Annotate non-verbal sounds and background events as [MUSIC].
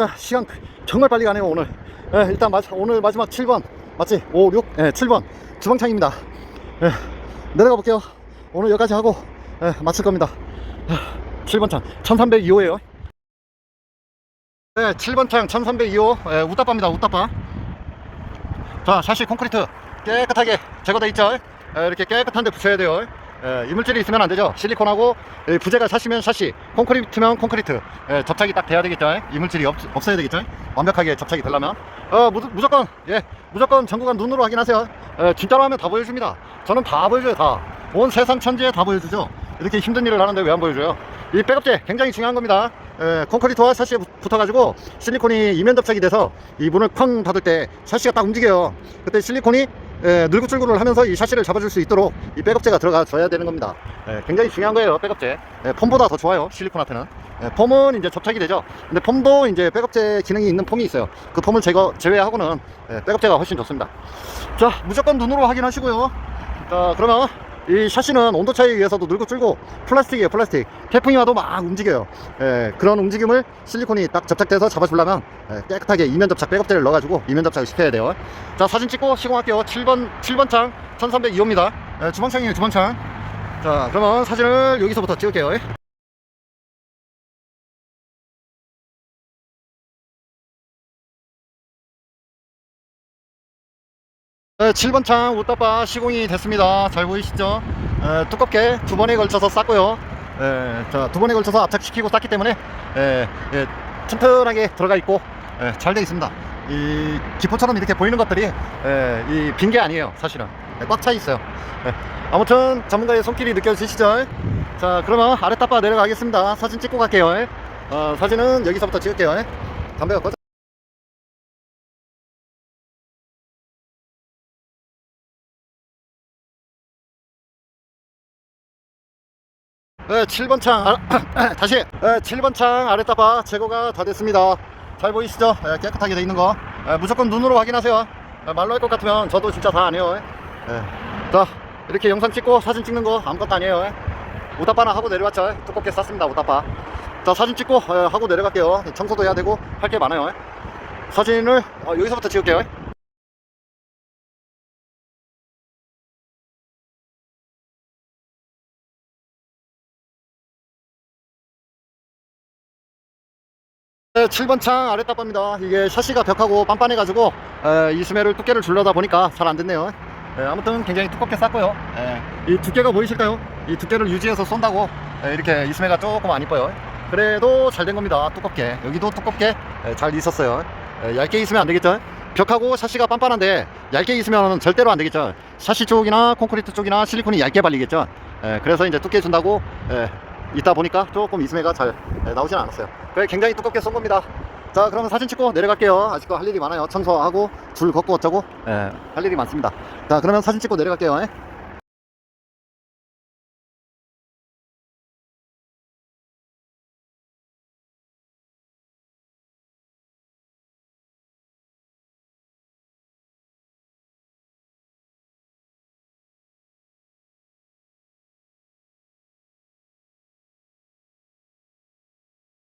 일단 시간 정말 빨리 가네요 오늘. 예, 일단 마, 오늘 마지막 7번. 맞지? 5, 6, 예, 7번. 주방창입니다. 예, 내려가 볼게요. 오늘 여기까지 하고 예, 마칠 겁니다. 7번 창. 1302호에요. 네, 7번 창 1302호 예, 우따빠입니다 우따빠 자 샤시 콘크리트. 깨끗하게 제거돼 있죠? 예, 이렇게 깨끗한 데 붙여야 돼요 예, 이물질이 있으면 안 되죠. 실리콘하고 예, 부재가 샤시면 샤시 콘크리트면 콘크리트. 예, 접착이 딱 돼야 되겠죠. 이물질이 없, 없어야 되겠죠. 완벽하게 접착이 되려면. 어, 무, 무조건 예 무조건 전국은 눈으로 확인하세요. 예, 진짜로 하면 다 보여줍니다. 저는 다 보여줘요 다 온 세상 천지에 다 보여주죠. 이렇게 힘든 일을 하는데 왜 안 보여줘요? 이 백업재 굉장히 중요한 겁니다. 예, 콘크리트와 샤시에 붙- 붙어가지고 실리콘이 이면 접착이 돼서 이 문을 쾅 닫을 때 샤시가 딱 움직여요. 그때 실리콘이 예, 늘구출구를 하면서 이 샤시를 잡아줄 수 있도록 이 백업재가 들어가 줘야 되는 겁니다. 예, 굉장히 중요한 거예요 백업재 예, 폼보다 더 좋아요 실리콘한테는. 예, 폼은 이제 접착이 되죠. 근데 폼도 이제 백업재 기능이 있는 폼이 있어요. 그 폼을 제거 제외하고는 예, 백업재가 훨씬 좋습니다. 자 무조건 눈으로 확인하시고요. 자 그러면 이 샤시는 온도 차이에 의해서도 늘고 줄고 플라스틱이에요 플라스틱. 태풍이 와도 막 움직여요. 예, 그런 움직임을 실리콘이 딱 접착돼서 잡아주려면 예, 깨끗하게 이면 접착 백업재를 넣어가지고 이면 접착을 시켜야 돼요. 자 사진 찍고 시공할게요. 7번 7번 창 1302호입니다. 예, 주방창이에요 주방창. 자 그러면 사진을 여기서부터 찍을게요 네, 7번 창 옷다바 시공이 됐습니다. 잘 보이시죠? 에, 두껍게 두 번에 걸쳐서 쌌고요. 에, 자, 두 번에 걸쳐서 압착시키고 쌌기 때문에 에, 예, 튼튼하게 들어가 있고 잘 되어 있습니다. 이 기포처럼 이렇게 보이는 것들이 이 빈 게 아니에요. 사실은 꽉 차 있어요. 예, 아무튼 전문가의 손길이 느껴지시죠? 자, 그러면 아래 따빠 내려가겠습니다. 사진 찍고 갈게요. 어, 사진은 여기서부터 찍을게요. 담배가 꺼져. 네, 7번 창. 아, [CLEARS THROAT] 다시. 네, 7번 창 아랫다바 제거가 다 됐습니다. 잘 보이시죠? 네, 깨끗하게 돼 있는 거. 네, 무조건 눈으로 확인하세요. 네, 말로 할 것 같으면 저도 진짜 다 네. 자 이렇게 영상 찍고 사진 찍는 거 아무것도 아니에요. 우다바나 하고 내려왔죠. 두껍게 쌌습니다 우다바 자 사진 찍고 예, 하고 내려갈게요. 청소도 해야 되고 할 게 많아요. 사진을 어, 여기서부터 찍을게요 7번 창 아랫답합니다. 이게 샤시가 벽하고 빤빤해가지고 에, 이 스매를 두께를 줄려다 보니까 잘 안 됐네요. 에, 아무튼 굉장히 두껍게 쌌고요. 에, 이 두께가 보이실까요? 이 두께를 유지해서 쏜다고 에, 이렇게 이 스매가 조금 안 이뻐요. 그래도 잘 된 겁니다. 두껍게 여기도 두껍게 에, 잘 있었어요. 에, 얇게 있으면 안 되겠죠? 벽하고 샤시가 빤빤한데 얇게 있으면 절대로 안 되겠죠. 샤시 쪽이나 콘크리트 쪽이나 실리콘이 얇게 발리겠죠. 에, 그래서 이제 두께 준다고 에, 있다 보니까 조금 이스매가 잘 에, 나오진 않았어요. 그래 굉장히 두껍게 쏜 겁니다. 자 그러면 사진 찍고 내려갈게요. 아직도 할 일이 많아요. 청소하고 줄 걷고 어쩌고 에, 할 일이 많습니다. 자 그러면 사진 찍고 내려갈게요. 에.